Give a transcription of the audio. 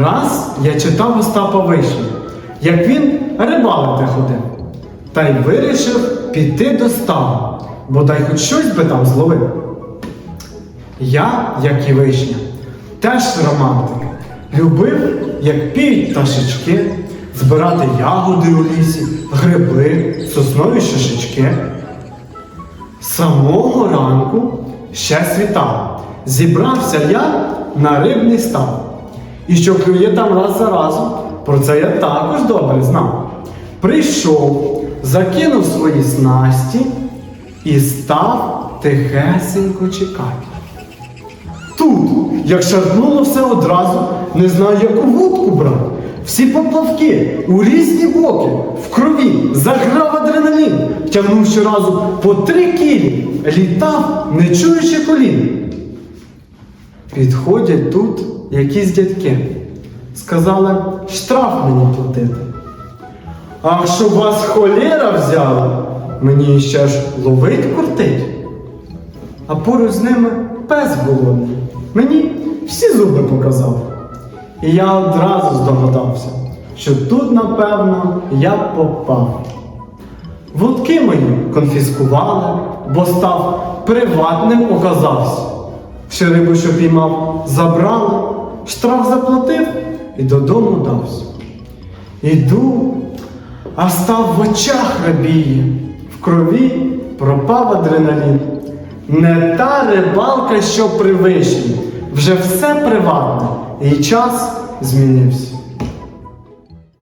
Раз я читав Остапа Вишні, як він рибалити ходив, та й вирішив піти до ставу, бодай хоч щось би там зловив. Я, як і вишня, теж романтик. Любив, як піють пташечки, збирати ягоди у лісі, гриби, соснові шишечки. Самого ранку ще світало. Зібрався я на рибний став. І що клює там раз за разом, про це я також добре знав. Прийшов, закинув свої снасті і став тихесенько чекати. Тут, як шарпнуло все одразу, не знаю, яку вудку брати. Всі поплавки у різні боки, в крові, заграв адреналін, тягнув щоразу по три кілі, літав, не чуючи колін. Підходять тут якісь дядьки. Сказали, штраф мені платити. А щоб вас холєра взяла, мені ще ж ловить куртить. А поруч з ними пес голодний. Мені всі зуби показав. І я одразу здогадався, що тут, напевно, я попав. Водки мої конфіскували, бо став приватним оказався. Ще рибу, що піймав, забрали, штраф заплатив і додому дався. Іду, а став в очах рабіє, в крові пропав адреналін. Не та рибалка, що при вишні, вже все приватне, і час змінився.